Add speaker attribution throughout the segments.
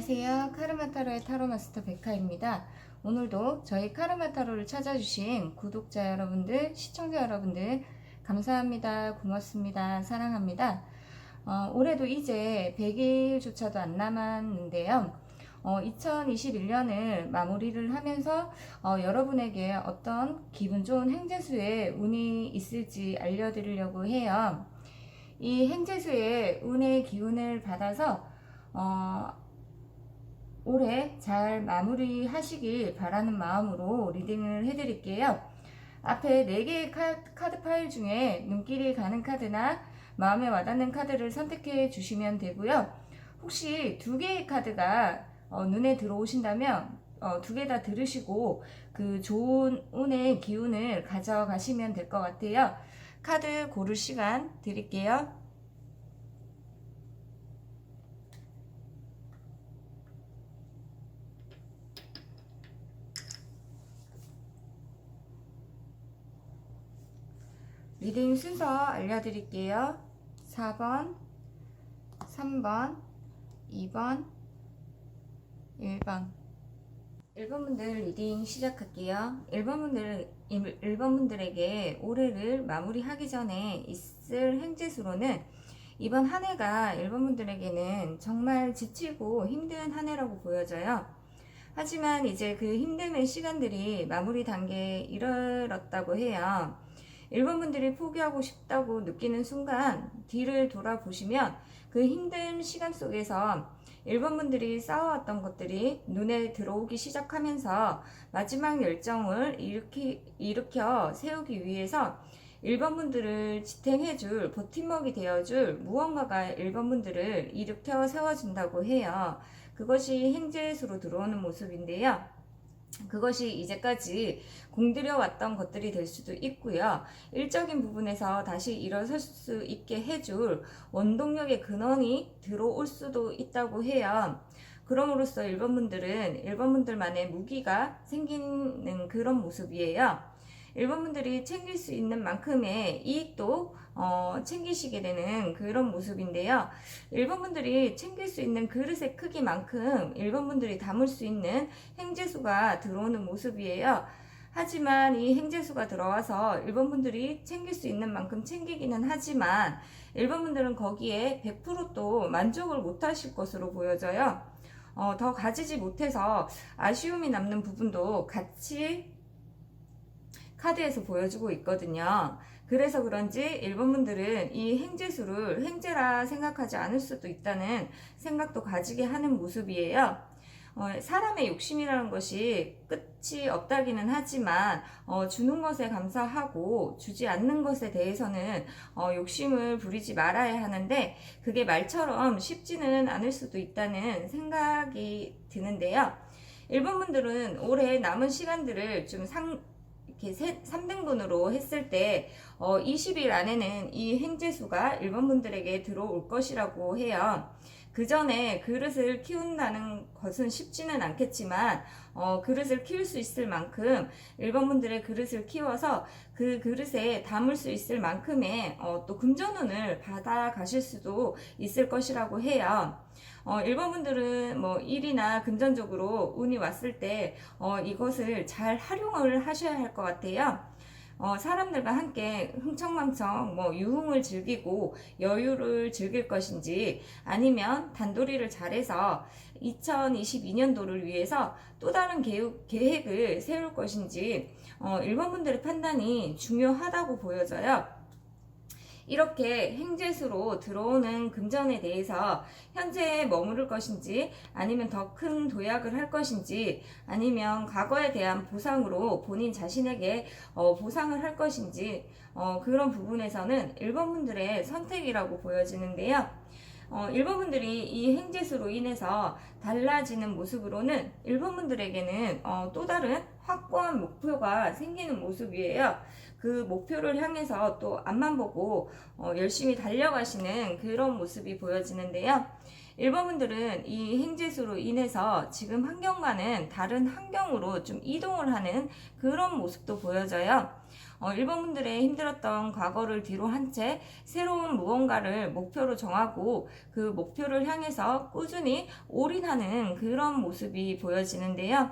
Speaker 1: 안녕하세요. 카르마타로의 타로마스터 백화입니다. 오늘도 저희 카르마타로를 찾아주신 구독자 여러분들, 시청자 여러분들, 감사합니다. 고맙습니다. 사랑합니다. 어, 올해도 이제 100일조차도 안 남았는데요. 어, 2021년을 마무리를 하면서 어, 여러분에게 어떤 기분 좋은 행재수의 운이 있을지 알려드리려고 해요. 이 행재수의 운의 기운을 받아서 어, 올해 잘 마무리하시길 바라는 마음으로 리딩을 해드릴게요. 앞에 4개의 카드 파일 중에 눈길이 가는 카드나 마음에 와닿는 카드를 선택해 주시면 되고요. 혹시 두 개의 카드가 어, 눈에 들어오신다면 어, 두 개 다 들으시고 그 좋은 운의 기운을 가져가시면 될 것 같아요. 카드 고를 시간 드릴게요. 리딩 순서 알려드릴게요. 4번, 3번, 2번, 1번. 1번 분들 리딩 시작할게요. 1번 분들, 1번 분들에게 올해를 마무리하기 전에 있을 행재수로는 이번 한 해가 1번 분들에게는 정말 지치고 힘든 한 해라고 보여져요. 하지만 이제 그 힘듦의 시간들이 마무리 단계에 이르렀다고 해요. 일본 분들이 포기하고 싶다고 느끼는 순간 뒤를 돌아보시면 그 힘든 시간 속에서 일본 분들이 쌓아왔던 것들이 눈에 들어오기 시작하면서 마지막 열정을 일으키, 일으켜 세우기 위해서 일본 분들을 지탱해줄 버팀목이 되어줄 무언가가 일본 분들을 일으켜 세워준다고 해요. 그것이 행제수로 들어오는 모습인데요. 그것이 이제까지 공들여 왔던 것들이 될 수도 있고요. 일적인 부분에서 다시 일어설 수 있게 해줄 원동력의 근원이 들어올 수도 있다고 해요. 그럼으로써 일본 분들은 일본 분들만의 무기가 생기는 그런 모습이에요. 일본 분들이 챙길 수 있는 만큼의 이익도 어, 챙기시게 되는 그런 모습인데요. 일본 분들이 챙길 수 있는 그릇의 크기만큼 일본 분들이 담을 수 있는 행재수가 들어오는 모습이에요. 하지만 이 행재수가 들어와서 일본 분들이 챙길 수 있는 만큼 챙기기는 하지만 일본 분들은 거기에 100%또 만족을 못 하실 것으로 보여져요. 어, 더 가지지 못해서 아쉬움이 남는 부분도 같이 카드에서 보여주고 있거든요. 그래서 그런지 일본 분들은 이 행재수를 행재라 생각하지 않을 수도 있다는 생각도 가지게 하는 모습이에요. 어, 사람의 욕심이라는 것이 끝이 없다기는 하지만 어, 주는 것에 감사하고 주지 않는 것에 대해서는 어, 욕심을 부리지 말아야 하는데 그게 말처럼 쉽지는 않을 수도 있다는 생각이 드는데요. 일본 분들은 올해 남은 시간들을 좀 상, 이렇게 3등분으로 했을 때 어, 20일 안에는 이 행재수가 일본 분들에게 들어올 것이라고 해요. 그 전에 그릇을 키운다는 것은 쉽지는 않겠지만 어, 그릇을 키울 수 있을 만큼 일본 분들의 그릇을 키워서 그 그릇에 담을 수 있을 만큼의 어, 또 금전운을 받아 가실 수도 있을 것이라고 해요. 어, 일본 분들은 뭐 일이나 금전적으로 운이 왔을 때 어, 이것을 잘 활용을 하셔야 할 것 같아요. 어, 사람들과 함께 흥청망청 뭐 유흥을 즐기고 여유를 즐길 것인지 아니면 단도리를 잘해서 2022년도를 위해서 또 다른 계획, 계획을 세울 것인지 어, 일본 분들의 판단이 중요하다고 보여져요. 이렇게 행재수로 들어오는 금전에 대해서 현재에 머무를 것인지 아니면 더 큰 도약을 할 것인지 아니면 과거에 대한 보상으로 본인 자신에게 어, 보상을 할 것인지 어, 그런 부분에서는 일본 분들의 선택이라고 보여지는데요. 어, 1번 분들이 이 행제수로 인해서 달라지는 모습으로는 1번 분들에게는 어, 또 다른 확고한 목표가 생기는 모습이에요. 그 목표를 향해서 또 앞만 보고 어, 열심히 달려가시는 그런 모습이 보여지는데요. 1번 분들은 이 행제수로 인해서 지금 환경과는 다른 환경으로 좀 이동을 하는 그런 모습도 보여져요. 어, 1번 분들의 힘들었던 과거를 뒤로 한 채 새로운 무언가를 목표로 정하고 그 목표를 향해서 꾸준히 올인하는 그런 모습이 보여지는데요.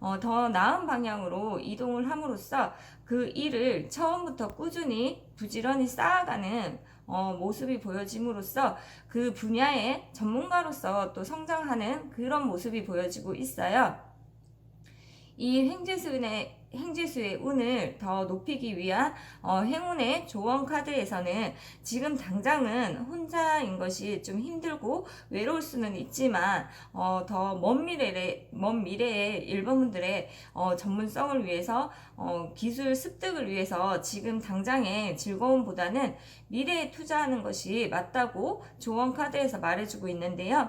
Speaker 1: 어, 더 나은 방향으로 이동을 함으로써 그 일을 처음부터 꾸준히 부지런히 쌓아가는 어, 모습이 보여짐으로써 그 분야의 전문가로서 또 성장하는 그런 모습이 보여지고 있어요. 이 행제수의 행제수의 운을 더 높이기 위한 어, 행운의 조언 카드에서는 지금 당장은 혼자인 것이 좀 힘들고 외로울 수는 있지만 어, 더 먼 미래에 먼 미래의 일본분들의 어, 전문성을 위해서 어, 기술 습득을 위해서 지금 당장의 즐거움보다는 미래에 투자하는 것이 맞다고 조언 카드에서 말해주고 있는데요.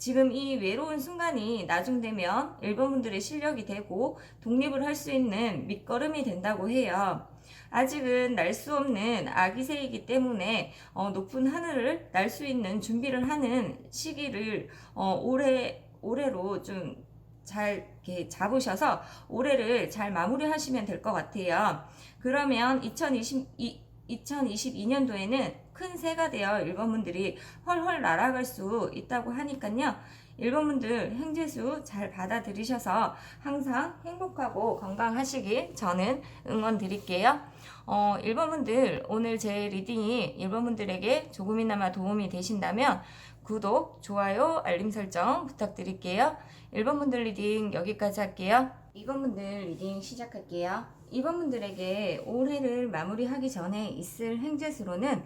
Speaker 1: 지금 이 외로운 순간이 나중 되면 일본 분들의 실력이 되고 독립을 할 수 있는 밑거름이 된다고 해요. 아직은 날 수 없는 아기 새이기 때문에 어, 높은 하늘을 날 수 있는 준비를 하는 시기를 어, 올해 올해로 좀 잘 이렇게 잡으셔서 올해를 잘 마무리하시면 될 것 같아요. 그러면 2020, 2022년도에는 큰 새가 되어 일본분들이 헐헐 날아갈 수 있다고 하니까요. 일본분들 행제수 잘 받아들이셔서 항상 행복하고 건강하시길 저는 응원 드릴게요. 어, 일본분들 오늘 제 리딩이 일본분들에게 조금이나마 도움이 되신다면 구독, 좋아요, 알림 설정 부탁드릴게요. 1번 분들 리딩 여기까지 할게요. 2번 분들 리딩 시작할게요. 2번 분들에게 올해를 마무리하기 전에 있을 행제수로는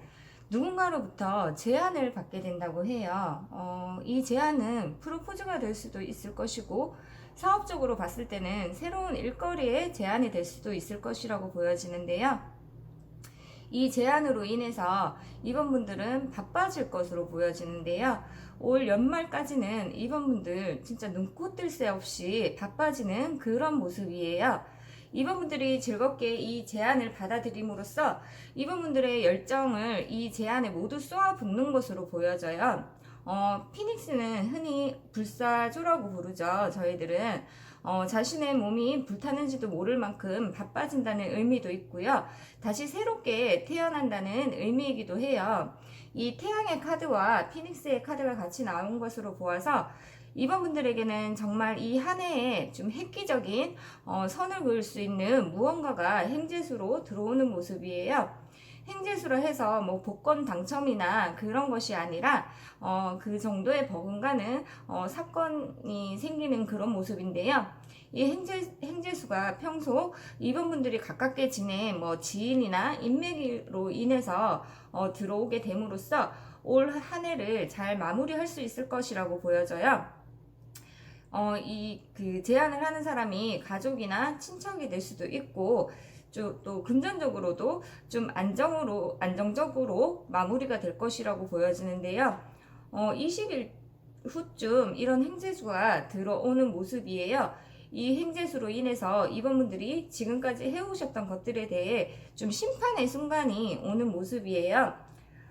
Speaker 1: 누군가로부터 제안을 받게 된다고 해요. 어, 이 제안은 프로포즈가 될 수도 있을 것이고 사업적으로 봤을 때는 새로운 일거리의 제안이 될 수도 있을 것이라고 보여지는데요. 이 제안으로 인해서 이번 분들은 바빠질 것으로 보여지는데요. 올 연말까지는 이번 분들 진짜 눈코 뜰새 없이 바빠지는 그런 모습이에요. 이번 분들이 즐겁게 이 제안을 받아들임으로써 이번 분들의 열정을 이 제안에 모두 쏘아 붓는 것으로 보여져요. 어, 피닉스는 흔히 불사조라고 부르죠. 저희들은 어, 자신의 몸이 불타는지도 모를 만큼 바빠진다는 의미도 있고요. 다시 새롭게 태어난다는 의미이기도 해요. 이 태양의 카드와 피닉스의 카드가 같이 나온 것으로 보아서 이번 분들에게는 정말 이 한 해에 좀 획기적인 어, 선을 그을 수 있는 무언가가 행제수로 들어오는 모습이에요. 행제수로 해서 뭐 복권 당첨이나 그런 것이 아니라 어, 그 정도의 버금가는 어, 사건이 생기는 그런 모습인데요. 이 행제, 행제수가 평소 이번 분들이 가깝게 지낸 뭐 지인이나 인맥으로 인해서 어, 들어오게 됨으로써 올 한 해를 잘 마무리할 수 있을 것이라고 보여져요. 어, 이 그 제안을 하는 사람이 가족이나 친척이 될 수도 있고 또 금전적으로도 좀 안정으로 안정적으로 마무리가 될 것이라고 보여지는데요. 어, 20일 후쯤 이런 행제수가 들어오는 모습이에요. 이 행제수로 인해서 이번 분들이 지금까지 해오셨던 것들에 대해 좀 심판의 순간이 오는 모습이에요.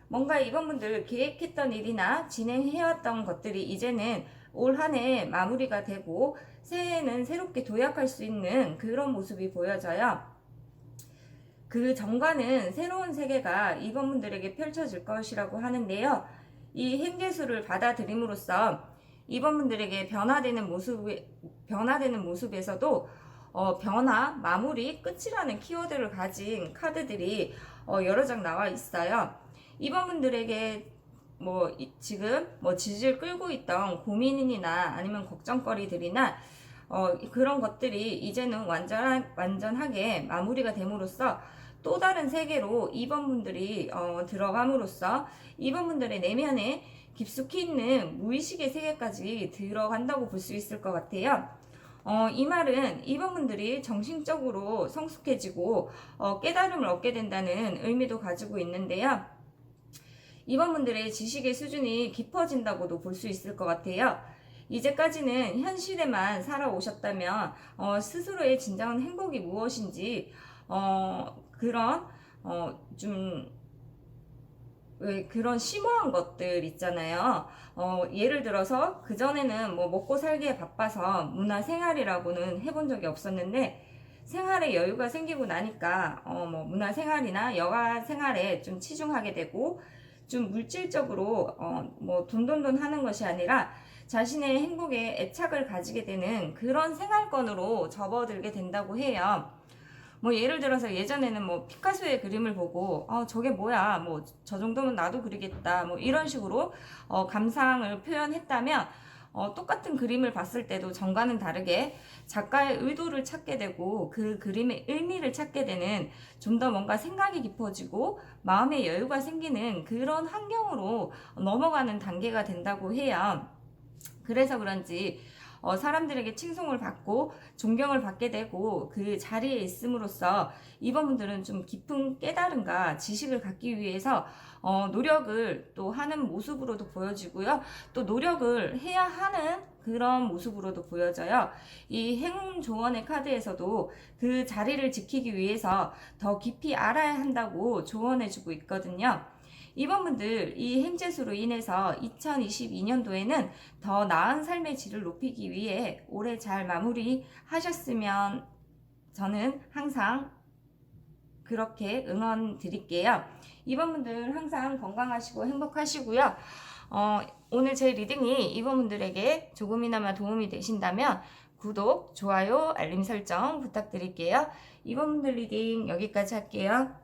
Speaker 1: 뭔가 이번 분들 계획했던 일이나 진행해왔던 것들이 이제는 올 한 해 마무리가 되고 새해에는 새롭게 도약할 수 있는 그런 모습이 보여져요. 그 전과는 새로운 세계가 이번 분들에게 펼쳐질 것이라고 하는데요. 이 행제수를 받아들임으로써 이번 분들에게 변화되는 모습 변화되는 모습에서도 어, 변화, 마무리, 끝이라는 키워드를 가진 카드들이 어, 여러 장 나와 있어요. 이번 분들에게 뭐 이, 지금 뭐 지지를 끌고 있던 고민이나 아니면 걱정거리들이나 어, 그런 것들이 이제는 완전 완전하게 마무리가 됨으로써 또 다른 세계로 이번 분들이 어, 들어감으로써 이번 분들의 내면에 깊숙이 있는 무의식의 세계까지 들어간다고 볼 수 있을 것 같아요. 어, 이 말은 이번 분들이 정신적으로 성숙해지고 어, 깨달음을 얻게 된다는 의미도 가지고 있는데요. 이번 분들의 지식의 수준이 깊어진다고도 볼 수 있을 것 같아요. 이제까지는 현실에만 살아오셨다면 어, 스스로의 진정한 행복이 무엇인지 어, 그런 어, 좀왜 그런 심오한 것들 있잖아요. 어, 예를 들어서 그전에는 뭐 먹고 살기에 바빠서 문화 생활이라고는 해본 적이 없었는데 생활에 여유가 생기고 나니까 어, 뭐 문화 생활이나 여가 생활에 좀 치중하게 되고 좀 물질적으로 어, 뭐 돈돈돈 하는 것이 아니라 자신의 행복에 애착을 가지게 되는 그런 생활권으로 접어들게 된다고 해요. 뭐 예를 들어서 예전에는 뭐 피카소의 그림을 보고 어 저게 뭐야 뭐 저 정도면 나도 그리겠다 뭐 이런 식으로 어 감상을 표현했다면 어 똑같은 그림을 봤을 때도 전과는 다르게 작가의 의도를 찾게 되고 그 그림의 의미를 찾게 되는 좀 더 뭔가 생각이 깊어지고 마음의 여유가 생기는 그런 환경으로 넘어가는 단계가 된다고 해요. 그래서 그런지 어, 사람들에게 칭송을 받고 존경을 받게 되고 그 자리에 있음으로써 이번 분들은 좀 깊은 깨달음과 지식을 갖기 위해서 어, 노력을 또 하는 모습으로도 보여지고요. 또 노력을 해야 하는 그런 모습으로도 보여져요. 이 행운 조언의 카드에서도 그 자리를 지키기 위해서 더 깊이 알아야 한다고 조언해주고 있거든요. 이번 분들 이 행재수로 인해서 2022년도에는 더 나은 삶의 질을 높이기 위해 올해 잘 마무리 하셨으면 저는 항상 그렇게 응원 드릴게요. 이번 분들 항상 건강하시고 행복하시고요. 어, 오늘 제 리딩이 이번 분들에게 조금이나마 도움이 되신다면 구독, 좋아요, 알림 설정 부탁드릴게요. 이번 분들 리딩 여기까지 할게요.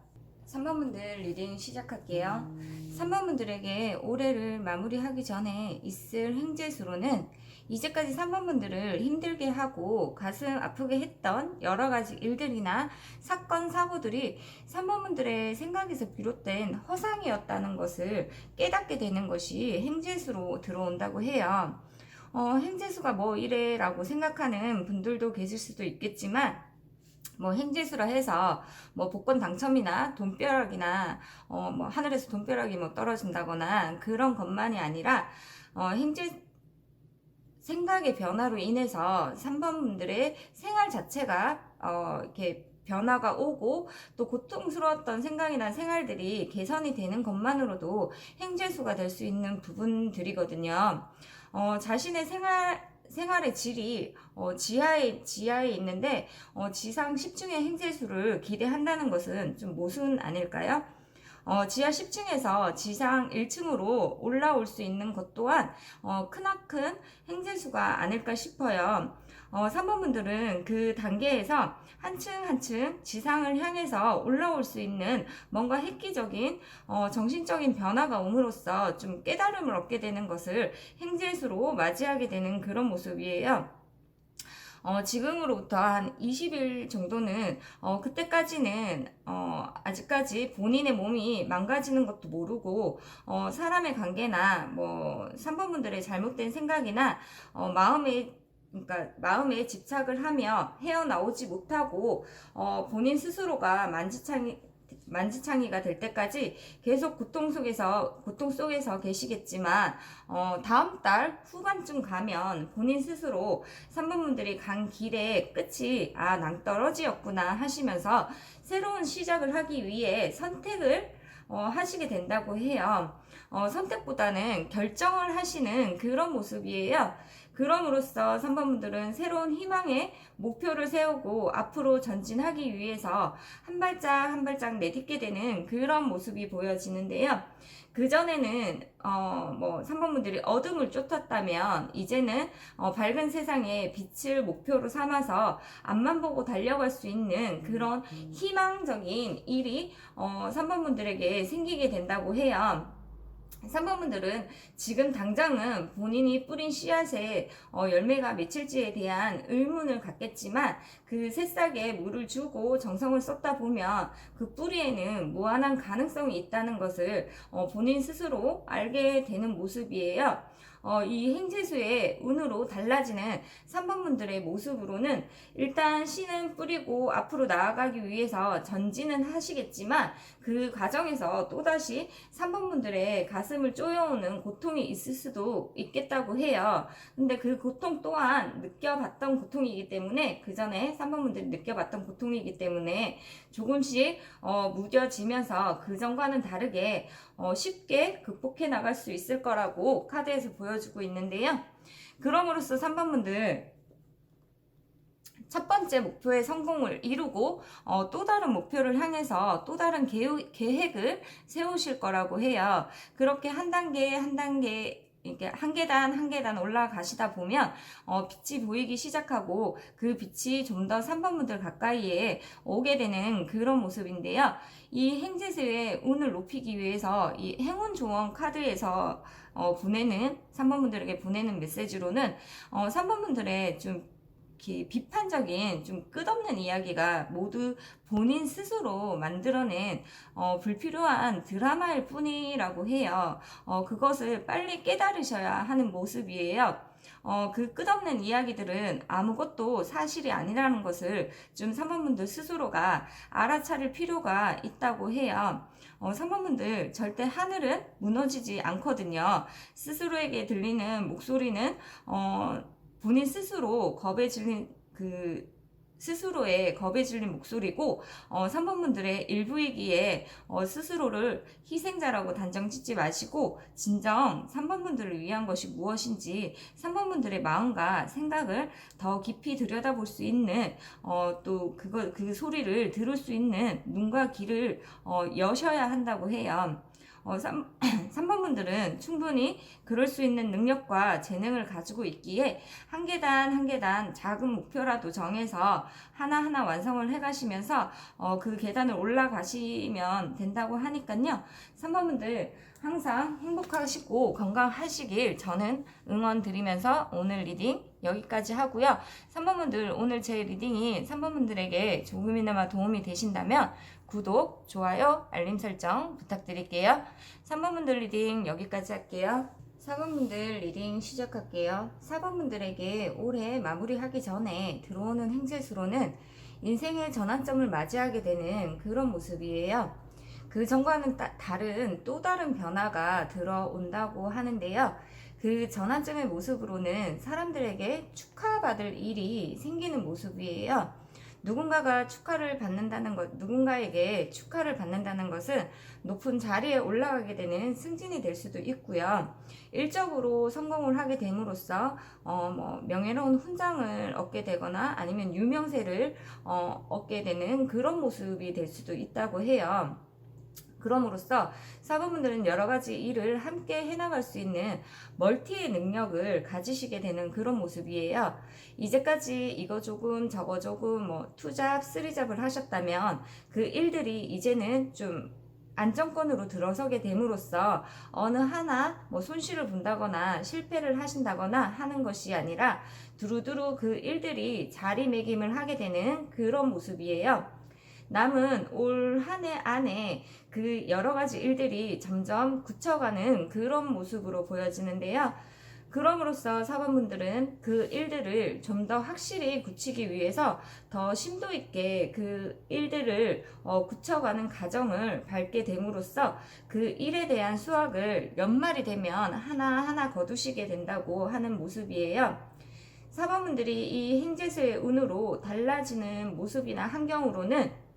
Speaker 1: 3번 분들 리딩 시작할게요. 3번 분들에게 올해를 마무리하기 전에 있을 행재수로는 이제까지 3번 분들을 힘들게 하고 가슴 아프게 했던 여러 가지 일들이나 사건, 사고들이 3번 분들의 생각에서 비롯된 허상이었다는 것을 깨닫게 되는 것이 행재수로 들어온다고 해요. 어, 행재수가 뭐 이래라고 생각하는 분들도 계실 수도 있겠지만 뭐 행재수라 해서 뭐 복권 당첨이나 돈벼락이나 어 뭐 하늘에서 돈벼락이 뭐 떨어진다거나 그런 것만이 아니라 어 행재 생각의 변화로 인해서 3번 분들의 생활 자체가 어 이렇게 변화가 오고 또 고통스러웠던 생각이나 생활들이 개선이 되는 것만으로도 행재수가 될 수 있는 부분들이거든요. 어, 자신의 생활 생활의 질이 어, 지하에 지하에 있는데 어, 지상 10층의 행재수를 기대한다는 것은 좀 모순 아닐까요? 어, 지하 10층에서 지상 1층으로 올라올 수 있는 것 또한 어, 크나큰 행재수가 아닐까 싶어요. 어, 3번 분들은 그 단계에서 한층 한층 지상을 향해서 올라올 수 있는 뭔가 획기적인 어, 정신적인 변화가 옴으로써 좀 깨달음을 얻게 되는 것을 행재수로 맞이하게 되는 그런 모습이에요. 어, 지금으로부터 한 20일 정도는 어, 그때까지는 어, 아직까지 본인의 몸이 망가지는 것도 모르고 어, 사람의 관계나 뭐 3번 분들의 잘못된 생각이나 어, 마음의 그러니까 마음에 집착을 하며 헤어나오지 못하고 어, 본인 스스로가 만지창이 만지창이가 될 때까지 계속 고통 속에서 고통 속에서 계시겠지만 어, 다음 달 후반쯤 가면 본인 스스로 3번분들이 간 길의 끝이 아 낭떠러지였구나 하시면서 새로운 시작을 하기 위해 선택을 어, 하시게 된다고 해요. 어, 선택보다는 결정을 하시는 그런 모습이에요. 그럼으로써 3번 분들은 새로운 희망의 목표를 세우고 앞으로 전진하기 위해서 한 발짝 한 발짝 내딛게 되는 그런 모습이 보여지는데요. 그전에는 어, 뭐 3번 분들이 어둠을 쫓았다면 이제는 어, 밝은 세상에 빛을 목표로 삼아서 앞만 보고 달려갈 수 있는 그런 희망적인 일이 어, 3번 분들에게 생기게 된다고 해요. 3번 분들은 지금 당장은 본인이 뿌린 씨앗에 어, 열매가 맺힐지에 대한 의문을 갖겠지만 그 새싹에 물을 주고 정성을 쏟다 보면 그 뿌리에는 무한한 가능성이 있다는 것을 어, 본인 스스로 알게 되는 모습이에요. 어, 이 행재수의 운으로 달라지는 3번 분들의 모습으로는 일단 씨는 뿌리고 앞으로 나아가기 위해서 전진은 하시겠지만 그 과정에서 또다시 3번 분들의 가슴을 쪼여오는 고통이 있을 수도 있겠다고 해요. 근데 그 고통 또한 느껴봤던 고통이기 때문에 그 전에 3번 분들이 느껴봤던 고통이기 때문에 조금씩 어, 무뎌지면서 그 전과는 다르게 어, 쉽게 극복해 나갈 수 있을 거라고 카드에서 보여주고 있는데요. 그럼으로써 3번 분들 첫 번째 목표의 성공을 이루고 어, 또 다른 목표를 향해서 또 다른 계획, 계획을 세우실 거라고 해요. 그렇게 한 단계 한 단계 이렇게 한 계단 한 계단 올라가시다 보면 어, 빛이 보이기 시작하고 그 빛이 좀 더 3번 분들 가까이에 오게 되는 그런 모습인데요. 이 행제수의 운을 높이기 위해서 이 행운 조언 카드에서 어, 보내는 3번 분들에게 보내는 메시지로는 어, 3번 분들의 좀 이렇게 비판적인 좀 끝없는 이야기가 모두 본인 스스로 만들어낸 어, 불필요한 드라마일 뿐이라고 해요. 어, 그것을 빨리 깨달으셔야 하는 모습이에요. 어, 그 끝없는 이야기들은 아무것도 사실이 아니라는 것을 좀 3번분들 스스로가 알아차릴 필요가 있다고 해요. 어, 3번분들 절대 하늘은 무너지지 않거든요. 스스로에게 들리는 목소리는 어, 본인 스스로 겁에 질린 그 스스로의 겁에 질린 목소리고 어, 3번 분들의 일부이기에 어, 스스로를 희생자라고 단정 짓지 마시고 진정 3번 분들을 위한 것이 무엇인지 3번 분들의 마음과 생각을 더 깊이 들여다볼 수 있는 어, 또 그거 그 소리를 들을 수 있는 눈과 귀를 어, 여셔야 한다고 해요. 어, 3, 3번 분들은 충분히 그럴 수 있는 능력과 재능을 가지고 있기에 한 계단 한 계단 작은 목표라도 정해서 하나하나 완성을 해 가시면서 어, 그 계단을 올라가시면 된다고 하니까요. 3번 분들 항상 행복하시고 건강하시길 저는 응원 드리면서 오늘 리딩 여기까지 하고요. 3번 분들 오늘 제 리딩이 3번 분들에게 조금이나마 도움이 되신다면 구독, 좋아요, 알림 설정 부탁드릴게요. 3번 분들 리딩 여기까지 할게요. 4번 분들 리딩 시작할게요. 4번 분들에게 올해 마무리하기 전에 들어오는 행실수로는 인생의 전환점을 맞이하게 되는 그런 모습이에요. 그 전과는 따, 다른 또 다른 변화가 들어온다고 하는데요. 그 전환점의 모습으로는 사람들에게 축하받을 일이 생기는 모습이에요. 누군가가 축하를 받는다는 것, 누군가에게 축하를 받는다는 것은 높은 자리에 올라가게 되는 승진이 될 수도 있고요. 일적으로 성공을 하게 됨으로써 어, 뭐 명예로운 훈장을 얻게 되거나 아니면 유명세를 어, 얻게 되는 그런 모습이 될 수도 있다고 해요. 그럼으로써 사부분들은 여러 가지 일을 함께 해나갈 수 있는 멀티의 능력을 가지시게 되는 그런 모습이에요. 이제까지 이거 조금 저거 조금 뭐 투잡, 쓰리잡을 하셨다면 그 일들이 이제는 좀 안정권으로 들어서게 됨으로써 어느 하나 뭐 손실을 본다거나 실패를 하신다거나 하는 것이 아니라 두루두루 그 일들이 자리매김을 하게 되는 그런 모습이에요. 남은 올 한 해 안에 그 여러 가지 일들이 점점 굳혀가는 그런 모습으로 보여지는데요. 그럼으로써 사관분들은 그 일들을 좀 더 확실히 굳히기 위해서 더 심도 있게 그 일들을 어, 굳혀가는 과정을 밟게 됨으로써 그 일에 대한 수확을 연말이 되면 하나하나 거두시게 된다고 하는 모습이에요. 사관분들이 이 행제수의 운으로 달라지는 모습이나 환경으로는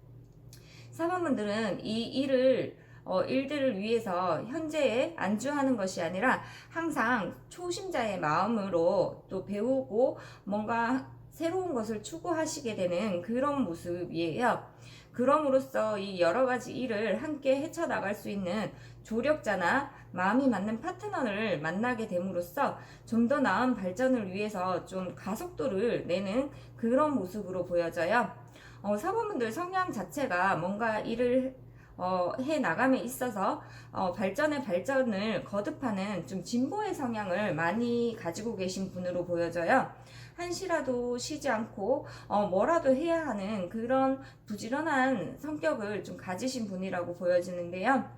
Speaker 1: 사관분들은 이 일을 어, 일들을 위해서 현재에 안주하는 것이 아니라 항상 초심자의 마음으로 또 배우고 뭔가 새로운 것을 추구하시게 되는 그런 모습이에요. 그럼으로써 이 여러 가지 일을 함께 헤쳐나갈 수 있는 조력자나 마음이 맞는 파트너를 만나게 됨으로써 좀 더 나은 발전을 위해서 좀 가속도를 내는 그런 모습으로 보여져요. 어, 사모분들 성향 자체가 뭔가 일을 어, 해 나감에 있어서 어, 발전의 발전을 거듭하는 좀 진보의 성향을 많이 가지고 계신 분으로 보여져요. 한시라도 쉬지 않고 어, 뭐라도 해야 하는 그런 부지런한 성격을 좀 가지신 분이라고 보여지는데요.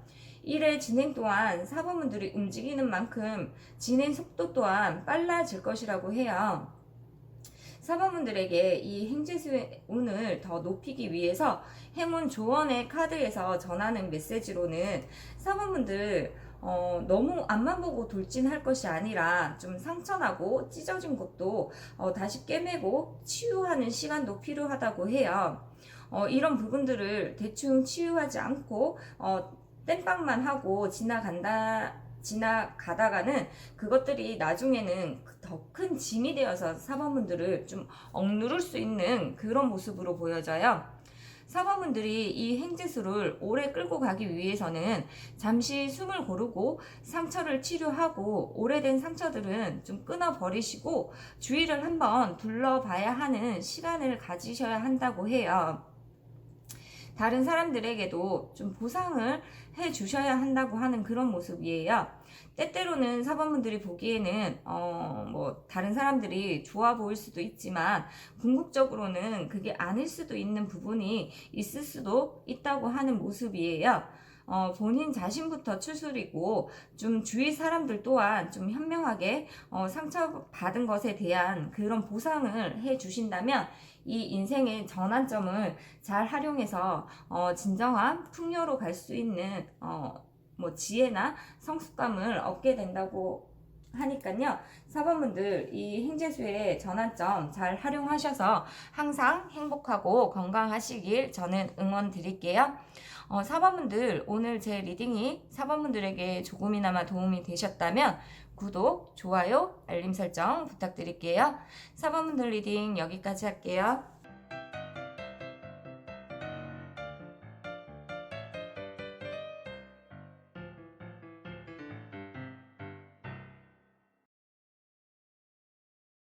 Speaker 1: 일의 진행 또한 사범분들이 움직이는 만큼 진행 속도 또한 빨라질 것이라고 해요. 사범분들에게 이 행재수의 운을 더 높이기 위해서 행운 조언의 카드에서 전하는 메시지로는 사범분들 어, 너무 앞만 보고 돌진할 것이 아니라 좀 상처나고 찢어진 것도 어, 다시 꿰매고 치유하는 시간도 필요하다고 해요. 어, 이런 부분들을 대충 치유하지 않고 어, 땜빵만 하고 지나간다 지나가다가는 그것들이 나중에는 더 큰 짐이 되어서 사범분들을 좀 억누를 수 있는 그런 모습으로 보여져요. 사범분들이 이 행재수를 오래 끌고 가기 위해서는 잠시 숨을 고르고 상처를 치료하고 오래된 상처들은 좀 끊어버리시고 주위를 한번 둘러봐야 하는 시간을 가지셔야 한다고 해요. 다른 사람들에게도 좀 보상을 해 주셔야 한다고 하는 그런 모습이에요. 때때로는 사범분들이 보기에는 어 뭐 다른 사람들이 좋아 보일 수도 있지만 궁극적으로는 그게 아닐 수도 있는 부분이 있을 수도 있다고 하는 모습이에요. 어, 본인 자신부터 추스리고 좀 주위 사람들 또한 좀 현명하게 어, 상처받은 것에 대한 그런 보상을 해 주신다면 이 인생의 전환점을 잘 활용해서 어, 진정한 풍요로 갈 수 있는 어, 뭐 지혜나 성숙감을 얻게 된다고 하니까요. 사범분들 이 행재수의 전환점 잘 활용하셔서 항상 행복하고 건강하시길 저는 응원 드릴게요. 어, 사범분들 오늘 제 리딩이 사범분들에게 조금이나마 도움이 되셨다면 구독, 좋아요, 알림 설정 부탁드릴게요. 사범분들 리딩 여기까지 할게요.